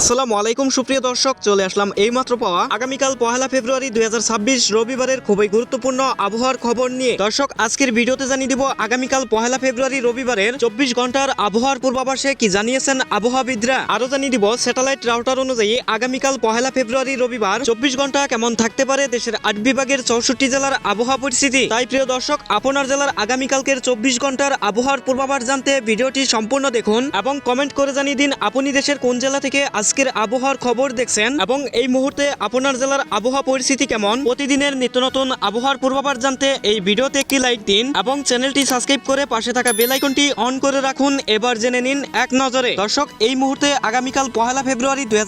আসসালামু আলাইকুম, সুপ্রিয় দর্শক, চলে আসলাম এইমাত্র পাওয়া আগামীকাল পহেলা ফেব্রুয়ারি দুই রবিবারের খুবই গুরুত্বপূর্ণ আবহাওয়ার খবর নিয়ে। দর্শক, আজকের ভিডিওতে জানিয়ে দিব, আগামীকাল পহেলা ফেব্রুয়ারি রবিবারের চব্বিশ ঘণ্টার আবহাওয়ার পূর্বাভাসে কি জানিয়েছেন আবহাওয়াবিদরা? আরও জানিয়ে দিব স্যাটেলাইট রাউটার অনুযায়ী আগামীকাল পহেলা ফেব্রুয়ারি রবিবার চব্বিশ ঘণ্টা কেমন থাকতে পারে দেশের আট বিভাগের চৌষট্টি জেলার আবহাওয়া পরিস্থিতি? তাই, প্রিয় দর্শক, আপনার জেলার আগামীকালকের চব্বিশ ঘণ্টার আবহাওয়ার পূর্বাভাস জানতে ভিডিওটি সম্পূর্ণ দেখুন এবং কমেন্ট করে জানিয়ে দিন, আপনি দেশের কোন জেলা থেকে আজকের আবহাওয়ার খবর দেখছেন এবং এই মুহূর্তে আপনার জেলার আবহাওয়া পরিস্থিতি কেমন? প্রতিদিনের নিত্য নতুন আবহাওয়ার পূর্বাভাস জানতে এই ভিডিওতে একটি লাইক দিন এবং চ্যানেলটি সাবস্ক্রাইব করে পাশে থাকা বেল আইকনটি অন করে রাখুন। এবার জেনে নিন এক নজরে। দর্শক, এই মুহূর্তে আগামীকাল পহেলা ফেব্রুয়ারি দুই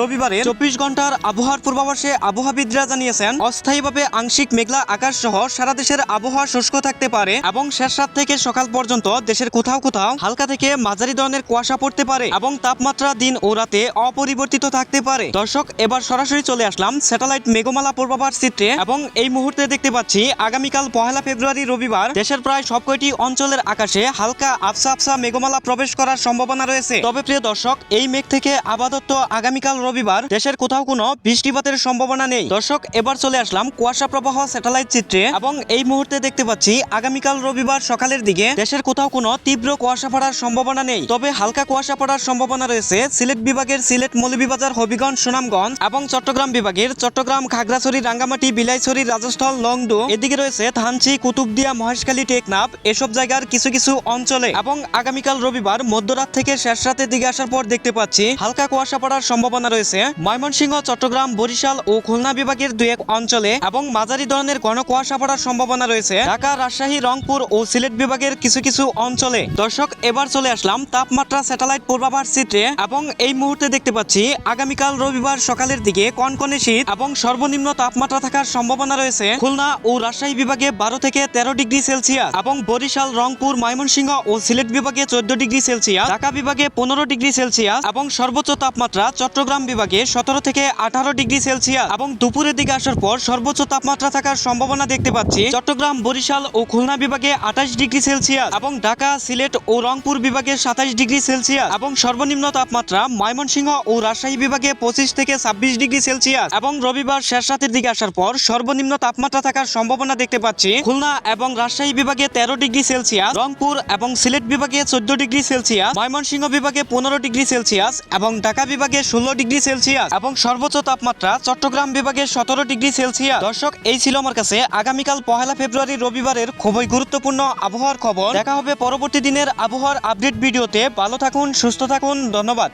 রবিবারে চব্বিশ ঘণ্টার আবহাওয়ার পূর্বাভাসে আবহাওয়াবিদরা জানিয়েছেন, অস্থায়ীভাবে আংশিক মেঘলা আকাশ সহ সারা দেশের আবহাওয়া শুষ্ক থাকতে পারে এবং শেষ রাত থেকে সকাল পর্যন্ত দেশের কোথাও কোথাও হালকা থেকে মাঝারি ধরনের কুয়াশা পড়তে পারে এবং তাপমাত্রা দিন ও রাতে অপরিবর্তিত থাকতে পারে। দর্শক, এবার সরাসরি চলে আসলাম স্যাটেলাইট মেঘমালা পূর্বাভাস চিত্রে এবং এই মুহূর্তে দেখতে পাচ্ছি আগামীকাল পহেলা ফেব্রুয়ারি রবিবার দেশের প্রায় সবকটি অঞ্চলের আকাশে হালকা আফসা আফসা মেঘমালা প্রবেশ করার সম্ভাবনা রয়েছে। তবে প্রিয় দর্শক, এই মেঘ থেকে আপাতত আগামীকাল রবিবার দেশের কোথাও কোনো বৃষ্টিপাতের সম্ভাবনা নেই। দর্শক, এবার চলে আসলাম কুয়াশা প্রবাহ স্যাটেলাইট চিত্রে এবং এই মুহূর্তে দেখতে পাচ্ছি আগামীকাল রবিবার সকালের দিকে দেশের কোথাও কোনো তীব্র কুয়াশা পড়ার সম্ভাবনা নেই। তবে হালকা কুয়াশা পড়ার সম্ভাবনা রয়েছে সিলেট বিভাগের সিলেট মৌলভীবাজার, হবিগঞ্জ, সুনামগঞ্জ এবং চট্টগ্রাম বিভাগের চট্টগ্রাম, খাগড়াছড়ি, রাঙ্গামাটি, বিলাইছড়ি রাজস্থল লংডু, এদিকে রয়েছে থানচি, কুতুবদিয়া, মহেশখালী, টেকনাফ, এসব জায়গার কিছু কিছু অঞ্চলে এবং আগামীকাল রবিবার মধ্যরাত থেকে শেষ রাতের দিকে আসার পর দেখতে পাচ্ছি হালকা কুয়াশা পড়ার সম্ভাবনা রয়েছে। ময়মনসিংহ, চট্টগ্রাম, বরিশাল ও খুলনা বিভাগের দুই এক অঞ্চলে এবং মাঝারি ধরনের ঘন কুয়াশা পড়ার সম্ভাবনা রয়েছে। ঢাকা, রাজশাহী, রংপুর ও সিলেট বিভাগের কিছু কিছু অঞ্চলে দর্শক এবার চলে আসলাম তাপমাত্রা স্যাটেলাইট পূর্বাভাস চিত্রে এবং এই মুহূর্তে দেখতে পাচ্ছি আগামীকাল রবিবার সকালের দিকে কনকনে শীত এবং সর্বনিম্ন তাপমাত্রা থাকার সম্ভাবনা রয়েছে। খুলনা ও রাজশাহী বিভাগে বারো থেকে তেরো ডিগ্রি সেলসিয়াস এবং বরিশাল, রংপুর, ময়মনসিংহ ও সিলেট বিভাগে চোদ্দ ডিগ্রি সেলসিয়াস, ঢাকা বিভাগে পনেরো ডিগ্রি সেলসিয়াস এবং সর্বোচ্চ তাপমাত্রা চট্টগ্রাম বিভাগে সতেরো থেকে আঠারো ডিগ্রি সেলসিয়াস এবং দুপুরের দিকে আসার পর সর্বোচ্চ তাপমাত্রা থাকার সম্ভাবনা দেখতে পাচ্ছি। চট্টগ্রাম, বরিশাল ও খুলনা বিভাগে আঠাশ ডিগ্রি সেলসিয়াস এবং ঢাকা, সিলেট ও রংপুর বিভাগে সাতাশ ডিগ্রি সেলসিয়াস এবং সর্বনিম্ন তাপমাত্রা ময়মনসিংহ ও রাজশাহী বিভাগে পঁচিশ থেকে ছাব্বিশ ডিগ্রি সেলসিয়াস এবং রবিবার শেষ রাতের দিকে আসার পর সর্বনিম্ন তাপমাত্রা থাকার সম্ভাবনা দেখতে পাচ্ছি। খুলনা এবং রাজশাহী বিভাগে তেরো ডিগ্রি সেলসিয়াস, রংপুর এবং সিলেট বিভাগে চোদ্দ ডিগ্রি সেলসিয়াস, ময়মনসিংহ বিভাগে পনেরো ডিগ্রি সেলসিয়াস এবং ঢাকা বিভাগে ষোলো ডিগ্রি সেলসিয়াস এবং সর্বোচ্চ তাপমাত্রা চট্টগ্রাম বিভাগে সতেরো ডিগ্রি সেলসিয়াস। দর্শক, এই ছিল আমার কাছে আগামীকাল পহেলা ফেব্রুয়ারি রবিবারের খুবই গুরুত্বপূর্ণ আবহাওয়ার খবর। দেখা হবে পরবর্তী দিনের আবহাওয়ার আপডেট ভিডিওতে। ভালো থাকুন, সুস্থ থাকুন, ধন্যবাদ।